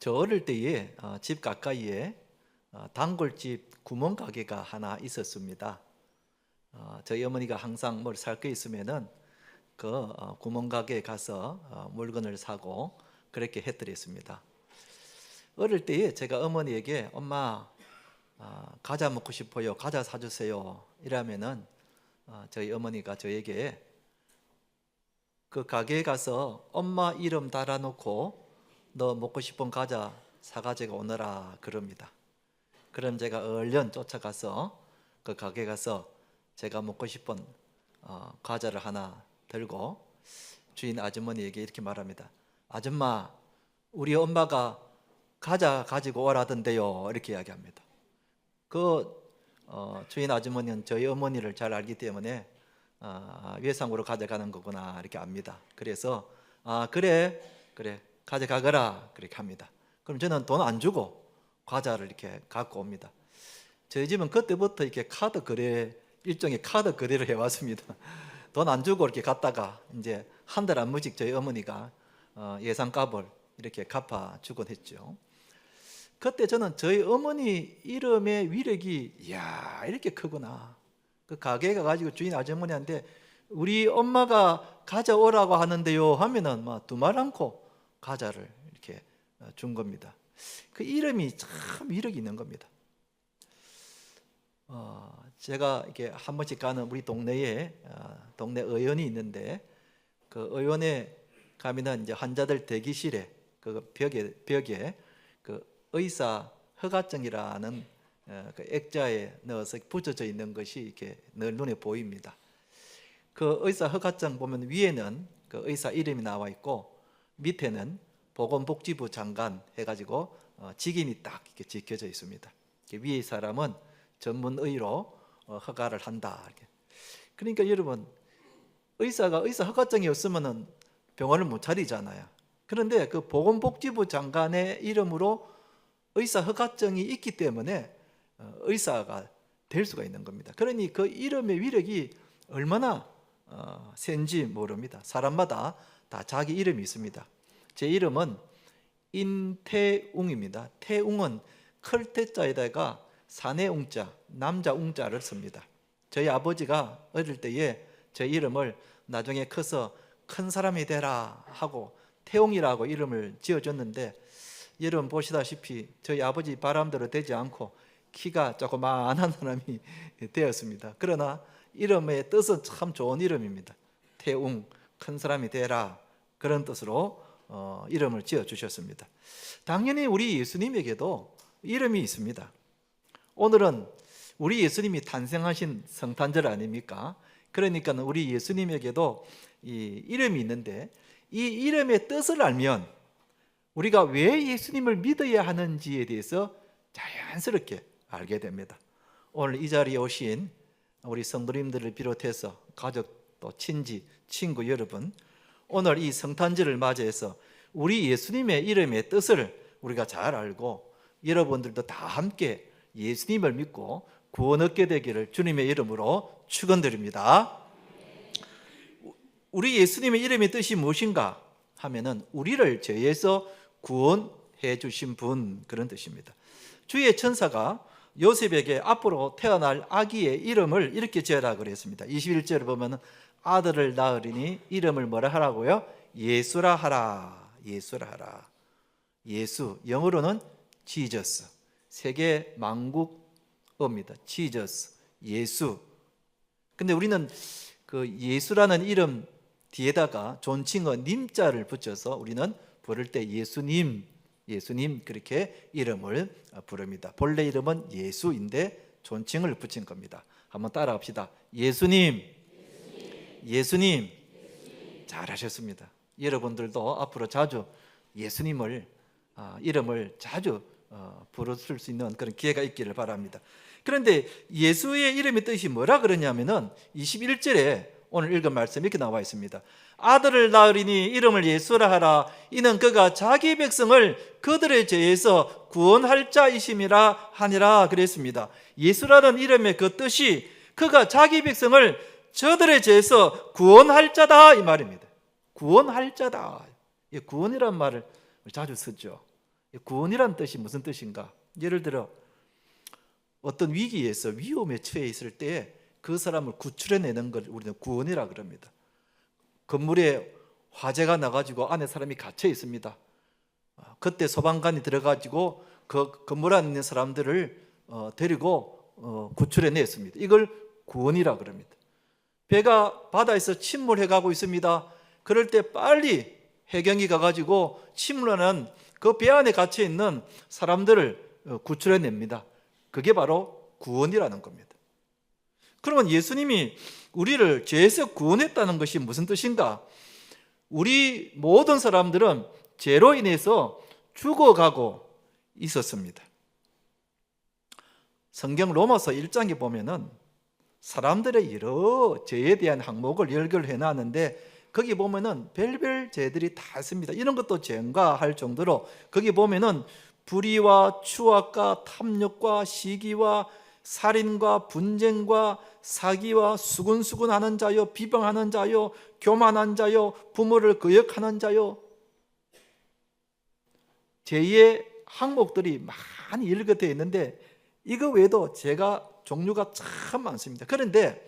저 어릴 때에 어, 집 가까이에 어, 단골집 구멍 가게가 하나 있었습니다. 어, 저희 어머니가 항상 뭘살거 있으면은 그 어, 구멍 가게에 가서 어, 물건을 사고 그렇게 해드렸습니다. 어릴 때에 제가 어머니에게 엄마 아, 과자 먹고 싶어요. 과자 사주세요. 이러면은 어, 저희 어머니가 저에게 그 가게에 가서 엄마 이름 달아놓고 너 먹고 싶은 과자 사가지고 오너라 그럽니다. 그럼 제가 얼른 쫓아가서 그 가게 가서 제가 먹고 싶은 어, 과자를 하나 들고 주인 아주머니에게 이렇게 말합니다. 아줌마, 우리 엄마가 과자 가지고 오라던데요. 이렇게 이야기합니다. 그 어, 주인 아주머니는 저희 어머니를 잘 알기 때문에 아, 외상으로 가져가는 거구나 이렇게 압니다. 그래서 아 그래 그래 가져가거라 그렇게 합니다. 그럼 저는 돈 안 주고 과자를 이렇게 갖고 옵니다. 저희 집은 그때부터 이렇게 카드 거래 일종의 카드 거래를 해왔습니다. 돈 안 주고 이렇게 갔다가 이제 한 달 안 무직 저희 어머니가 어, 예상 값을 이렇게 갚아 주곤 했죠. 그때 저는 저희 어머니 이름의 위력이 이야 이렇게 크구나. 그 가게에 가가지고 주인 아주머니한테 우리 엄마가 가져오라고 하는데요 하면은 막 두말 않고 과자를 이렇게 어, 준 겁니다. 그 이름이 참 위력이 있는 겁니다. 어, 제가 이렇게 한 번씩 가는 우리 동네에 어, 동네 의원이 있는데 그 의원에 가면은 이제 환자들 대기실에 그 벽에 벽에 그 의사 허가증이라는 어, 그 액자에 넣어서 붙여져 있는 것이 이렇게 늘 눈에 보입니다. 그 의사 허가증 보면 위에는 그 의사 이름이 나와 있고 밑에는 보건복지부 장관 해가지고 어, 직인이 딱 이렇게 지켜져 있습니다. 위에 사람은 전문의로 어, 허가를 한다. 그러니까 여러분 의사가 의사 허가증이 없으면은 병원을 못 차리잖아요. 그런데 그 보건복지부 장관의 이름으로 의사 허가증이 있기 때문에 어, 의사가 될 수가 있는 겁니다. 그러니 그 이름의 위력이 얼마나 어, 센지 모릅니다. 사람마다 다 자기 이름이 있습니다. 제 이름은 인태웅입니다. 태웅은 클태자에다가 사내웅자, 남자 웅자를 씁니다. 저희 아버지가 어릴 때에 제 이름을 나중에 커서 큰 사람이 되라 하고 태웅이라고 이름을 지어줬는데 여러분 보시다시피 저희 아버지 바람대로 되지 않고 키가 조그마한 사람이 되었습니다. 그러나 이름의 뜻은 참 좋은 이름입니다. 태웅, 큰 사람이 되라 그런 뜻으로 어, 이름을 지어 주셨습니다. 당연히 우리 예수님에게도 이름이 있습니다. 오늘은 우리 예수님이 탄생하신 성탄절 아닙니까? 그러니까 우리 예수님에게도 이 이름이 있는데 이 이름의 뜻을 알면 우리가 왜 예수님을 믿어야 하는지에 대해서 자연스럽게 알게 됩니다. 오늘 이 자리에 오신 우리 성도님들을 비롯해서 가족 또 친지 친구 여러분 오늘 이 성탄절을 맞이해서 우리 예수님의 이름의 뜻을 우리가 잘 알고 여러분들도 다 함께 예수님을 믿고 구원 얻게 되기를 주님의 이름으로 축원드립니다. 우리 예수님의 이름의 뜻이 무엇인가 하면은 우리를 죄에서 구원해 주신 분 그런 뜻입니다. 주의 천사가 요셉에게 앞으로 태어날 아기의 이름을 이렇게 지어라 그랬습니다. 21절을 보면 아들을 낳으리니 이름을 뭐라 하라고요? 예수라 하라. 예수라 하라. 예수 영어로는 지저스. 세계 만국어입니다. 지저스. 예수. 근데 우리는 그 예수라는 이름 뒤에다가 존칭어 님자를 붙여서 우리는 부를 때 예수님, 예수님 그렇게 이름을 부릅니다. 본래 이름은 예수인데 존칭을 붙인 겁니다. 한번 따라합시다. 예수님, 예수님, 잘하셨습니다. 여러분들도 앞으로 자주 예수님을 아, 이름을 자주 어, 부르실 수 있는 그런 기회가 있기를 바랍니다. 그런데 예수의 이름의 뜻이 뭐라 그러냐면은 21절에 오늘 읽은 말씀 이렇게 나와 있습니다. 아들을 낳으리니 이름을 예수라 하라. 이는 그가 자기 백성을 그들의 죄에서 구원할 자이심이라 하니라 그랬습니다. 예수라는 이름의 그 뜻이 그가 자기 백성을 저들의 죄에서 구원할 자다 이 말입니다. 구원할 자다. 구원이란 말을 자주 쓰죠. 구원이란 뜻이 무슨 뜻인가? 예를 들어 어떤 위기에서 위험에 처해 있을 때그 사람을 구출해내는 걸 우리는 구원이라 그럽니다. 건물에 화재가 나가지고 안에 사람이 갇혀 있습니다. 아, 그때 소방관이 들어가지고 그 건물 안에 있는 사람들을 어, 데리고 어, 구출해냈습니다. 이걸 구원이라 그럽니다. 배가 바다에서 침몰해 가고 있습니다. 그럴 때 빨리 해경이 가가지고 침몰하는 그 배 안에 갇혀 있는 사람들을 어, 구출해 냅니다. 그게 바로 구원이라는 겁니다. 그러면 예수님이 우리를 죄에서 구원했다는 것이 무슨 뜻인가? 우리 모든 사람들은 죄로 인해서 죽어가고 있었습니다. 성경 로마서 1장에 보면은 사람들의 여러 죄에 대한 항목을 열거해 놨는데 거기 보면은 별별 죄들이 다 있습니다. 이런 것도 죄인가 할 정도로 거기 보면은 불의와 추악과 탐욕과 시기와 살인과 분쟁과 사기와 수군수군하는 자요 비방하는 자요 교만한 자요 부모를 거역하는 자요 죄의 항목들이 많이 일거되어 있는데 이거 외에도 죄가 종류가 참 많습니다. 그런데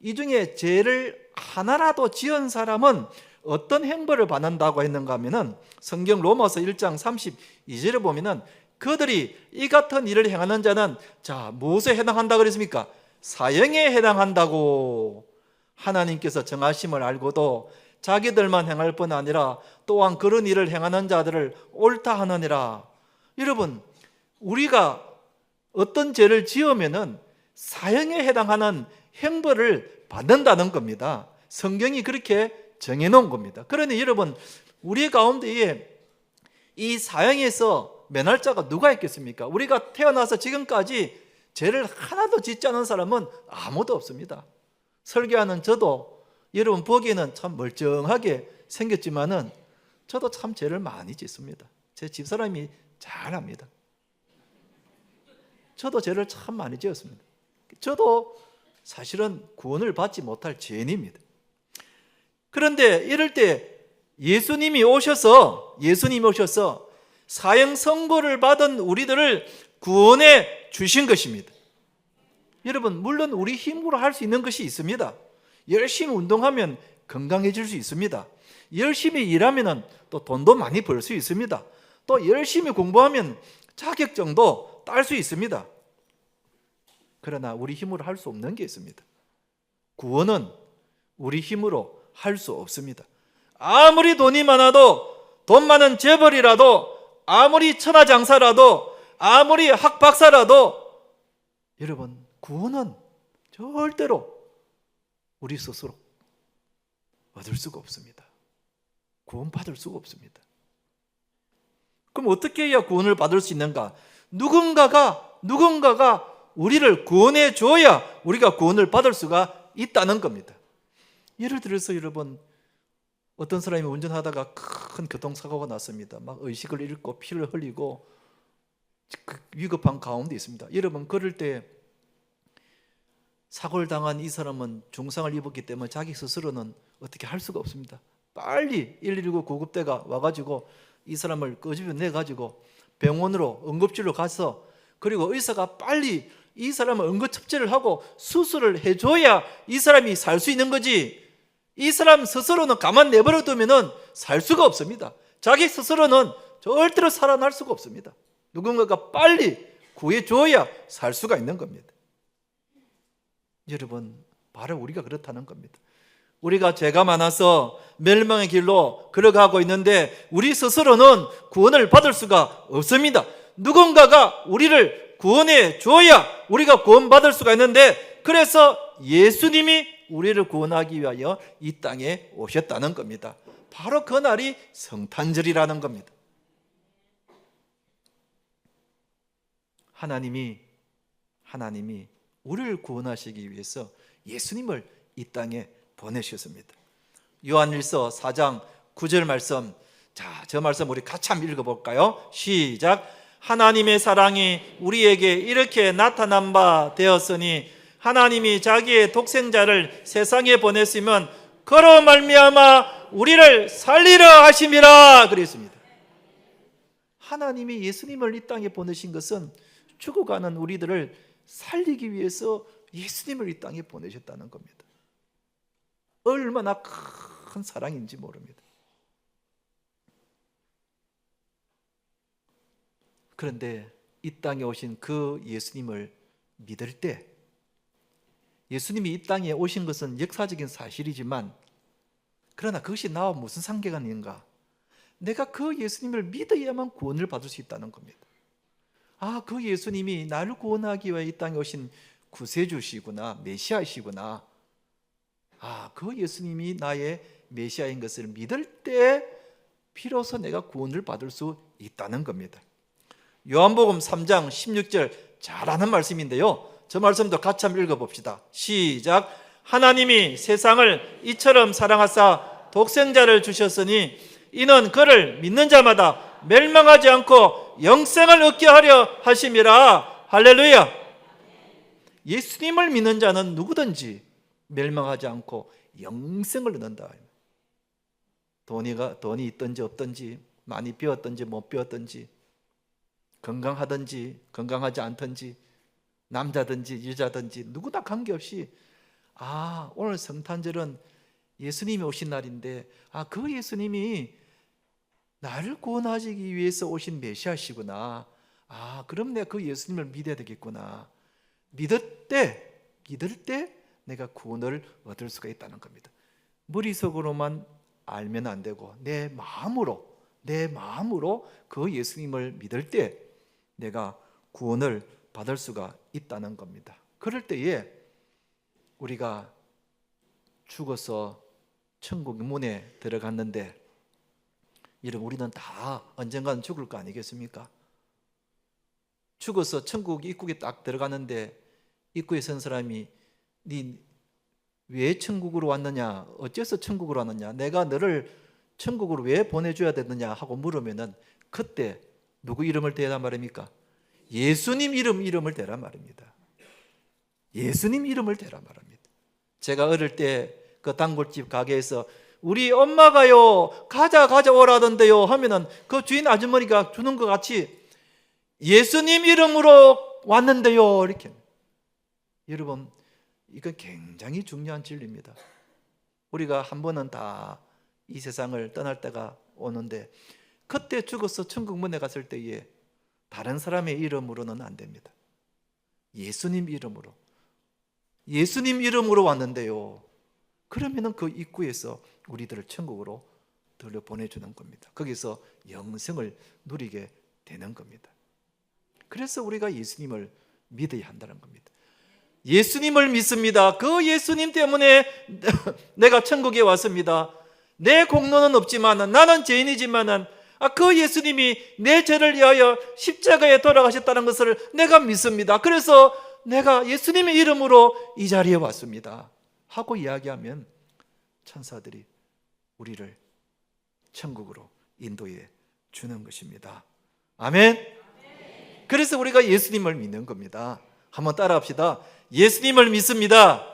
이 중에 죄를 하나라도 지은 사람은 어떤 행벌을 받는다고 했는가 하면은 성경 로마서 1장 32절에 보면은 그들이 이 같은 일을 행하는 자는 자 무엇에 해당한다 그랬습니까? 사형에 해당한다고 하나님께서 정하심을 알고도 자기들만 행할 뿐 아니라 또한 그런 일을 행하는 자들을 옳다 하느니라. 여러분, 우리가 어떤 죄를 지으면은 사형에 해당하는 형벌을 받는다는 겁니다. 성경이 그렇게 정해 놓은 겁니다. 그러니 여러분, 우리 가운데에 이 사형에서 면할 자가 누가 있겠습니까? 우리가 태어나서 지금까지 죄를 하나도 짓지 않은 사람은 아무도 없습니다. 설교하는 저도 여러분 보기에는 참 멀쩡하게 생겼지만은 저도 참 죄를 많이 짓습니다. 제 집사람이 잘 압니다. 저도 죄를 참 많이 지었습니다. 저도 사실은 구원을 받지 못할 죄인입니다. 그런데 이럴 때 예수님이 오셔서 예수님이 오셔서 사형 선고를 받은 우리들을 구원해 주신 것입니다. 여러분 물론 우리 힘으로 할 수 있는 것이 있습니다. 열심히 운동하면 건강해질 수 있습니다. 열심히 일하면 또 돈도 많이 벌 수 있습니다. 또 열심히 공부하면 자격증도 딸 수 있습니다. 그러나 우리 힘으로 할 수 없는 게 있습니다. 구원은 우리 힘으로 할 수 없습니다. 아무리 돈이 많아도 돈 많은 재벌이라도 아무리 천하장사라도 아무리 학박사라도 여러분 구원은 절대로 우리 스스로 얻을 수가 없습니다. 구원 받을 수가 없습니다. 그럼 어떻게 해야 구원을 받을 수 있는가? 누군가가 누군가가 우리를 구원해 줘야 우리가 구원을 받을 수가 있다는 겁니다. 예를 들어서 여러분 어떤 사람이 운전하다가 큰 교통사고가 났습니다. 막 의식을 잃고 피를 흘리고 그 위급한 가운데 있습니다. 여러분 그럴 때 사고를 당한 이 사람은 중상을 입었기 때문에 자기 스스로는 어떻게 할 수가 없습니다. 빨리 119 구급대가 와가지고 이 사람을 끄집어내 가지고 병원으로 응급실로 가서 그리고 의사가 빨리 이 사람을 응급처치를 하고 수술을 해줘야 이 사람이 살 수 있는 거지. 이 사람 스스로는 가만 내버려 두면은 살 수가 없습니다. 자기 스스로는 절대로 살아날 수가 없습니다. 누군가가 빨리 구해줘야 살 수가 있는 겁니다. 여러분, 바로 우리가 그렇다는 겁니다. 우리가 죄가 많아서 멸망의 길로 걸어가고 있는데 우리 스스로는 구원을 받을 수가 없습니다. 누군가가 우리를 구원해 줘야 우리가 구원받을 수가 있는데 그래서 예수님이 우리를 구원하기 위하여 이 땅에 오셨다는 겁니다. 바로 그 날이 성탄절이라는 겁니다. 하나님이 하나님이 우리를 구원하시기 위해서 예수님을 이 땅에 보내셨습니다. 요한일서 4장 9절 말씀. 자, 저 말씀 우리 같이 한번 읽어 볼까요? 시작. 하나님의 사랑이 우리에게 이렇게 나타난 바 되었으니 하나님이 자기의 독생자를 세상에 보냈으면 그로 말미암아 우리를 살리려 하심이라 그랬습니다. 하나님이 예수님을 이 땅에 보내신 것은 죽어가는 우리들을 살리기 위해서 예수님을 이 땅에 보내셨다는 겁니다. 얼마나 큰 사랑인지 모릅니다. 그런데 이 땅에 오신 그 예수님을 믿을 때 예수님이 이 땅에 오신 것은 역사적인 사실이지만 그러나 그것이 나와 무슨 상계가 있는가? 내가 그 예수님을 믿어야만 구원을 받을 수 있다는 겁니다. 아, 그 예수님이 나를 구원하기 위해 이 땅에 오신 구세주시구나, 메시아이시구나. 아, 그 예수님이 나의 메시아인 것을 믿을 때 비로소 내가 구원을 받을 수 있다는 겁니다. 요한복음 3장 16절 잘하는 말씀인데요. 저 말씀도 같이 한번 읽어봅시다. 시작. 하나님이 세상을 이처럼 사랑하사 독생자를 주셨으니 이는 그를 믿는 자마다 멸망하지 않고 영생을 얻게 하려 하심이라. 할렐루야. 예수님을 믿는 자는 누구든지 멸망하지 않고 영생을 얻는다. 돈이가 돈이 있든지 없든지 많이 비었든지 못 비었든지 건강하든지 건강하지 않든지 남자든지 여자든지 누구나 관계없이 아 오늘 성탄절은 예수님이 오신 날인데 아 그 예수님이 나를 구원하시기 위해서 오신 메시아시구나. 아 그럼 내가 그 예수님을 믿어야 되겠구나. 믿을 때 믿을 때 내가 구원을 얻을 수가 있다는 겁니다. 머릿속으로만 알면 안 되고 내 마음으로 내 마음으로 그 예수님을 믿을 때 내가 구원을 받을 수가 있다는 겁니다. 그럴 때에 우리가 죽어서 천국 문에 들어갔는데 여러분 우리는 다 언젠가는 죽을 거 아니겠습니까? 죽어서 천국 입국에 딱 들어가는데 입구에 선 사람이 네왜 천국으로 왔느냐? 어째서 천국으로 왔느냐? 내가 너를 천국으로 왜 보내줘야 되느냐? 하고 물으면은 그때 누구 이름을 대란 말입니까? 예수님 이름 이름을 대란 말입니다. 예수님 이름을 대란 말입니다. 제가 어릴 때 그 단골집 가게에서 우리 엄마가요 가자 가자 오라던데요 하면은 그 주인 아주머니가 주는 것 같이 예수님 이름으로 왔는데요 이렇게 여러분 이건 굉장히 중요한 진리입니다. 우리가 한 번은 다 이 세상을 떠날 때가 오는데 그때 죽어서 천국 문에 갔을 때에 다른 사람의 이름으로는 안 됩니다. 예수님 이름으로. 예수님 이름으로 왔는데요. 그러면은 그 입구에서 우리들을 천국으로 들려 보내주는 겁니다. 거기서 영생을 누리게 되는 겁니다. 그래서 우리가 예수님을 믿어야 한다는 겁니다. 예수님을 믿습니다. 그 예수님 때문에 내가 천국에 왔습니다. 내 공로는 없지만 나는 죄인이지만은 아, 그 예수님이 내 죄를 위하여 십자가에 돌아가셨다는 것을 내가 믿습니다. 그래서 내가 예수님의 이름으로 이 자리에 왔습니다. 하고 이야기하면 천사들이 우리를 천국으로 인도해 주는 것입니다. 아멘. 그래서 우리가 예수님을 믿는 겁니다. 한번 따라합시다. 예수님을 믿습니다.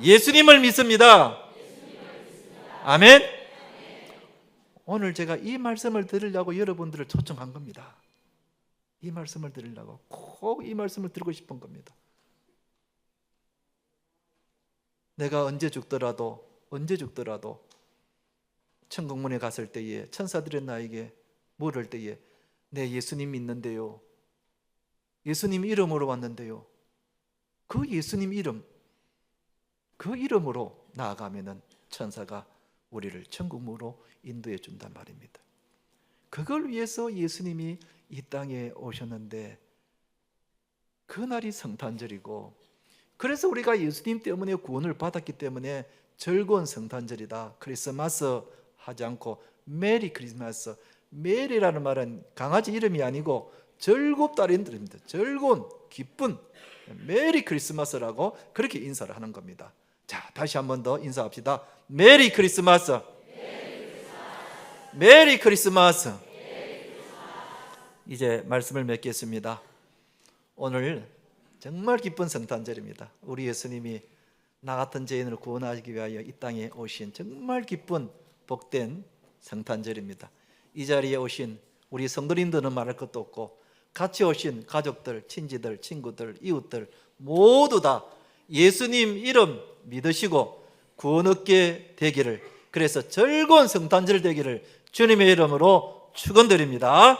예수님을 믿습니다. 아멘. 오늘 제가 이 말씀을 들으려고 여러분들을 초청한 겁니다. 이 말씀을 들으려고 꼭 이 말씀을 들고 싶은 겁니다. 내가 언제 죽더라도 언제 죽더라도 천국문에 갔을 때에 천사들이 나에게 물을 때에 내 예수님 믿는데요. 예수님 이름으로 왔는데요. 그 예수님 이름 그 이름으로 나아가면은 천사가 우리를 천국으로 인도해 준단 말입니다. 그걸 위해서 예수님이 이 땅에 오셨는데 그날이 성탄절이고 그래서 우리가 예수님 때문에 구원을 받았기 때문에 즐거운 성탄절이다. 크리스마스 하지 않고 메리 크리스마스. 메리라는 말은 강아지 이름이 아니고 즐겁다는 뜻입니다. 즐거운, 기쁜 메리 크리스마스라고 그렇게 인사를 하는 겁니다. 자, 다시 한 번 더 인사합시다. 메리 크리스마스. 메리 크리스마스. 이제 말씀을 맺겠습니다. 오늘 정말 기쁜 성탄절입니다. 우리 예수님이 나 같은 죄인을 구원하기 위하여 이 땅에 오신 정말 기쁜 복된 성탄절입니다. 이 자리에 오신 우리 성도님들은 말할 것도 없고 같이 오신 가족들, 친지들, 친구들, 이웃들 모두 다 예수님 이름 믿으시고 구원 얻게 되기를 그래서 즐거운 성탄절 되기를 주님의 이름으로 축원드립니다.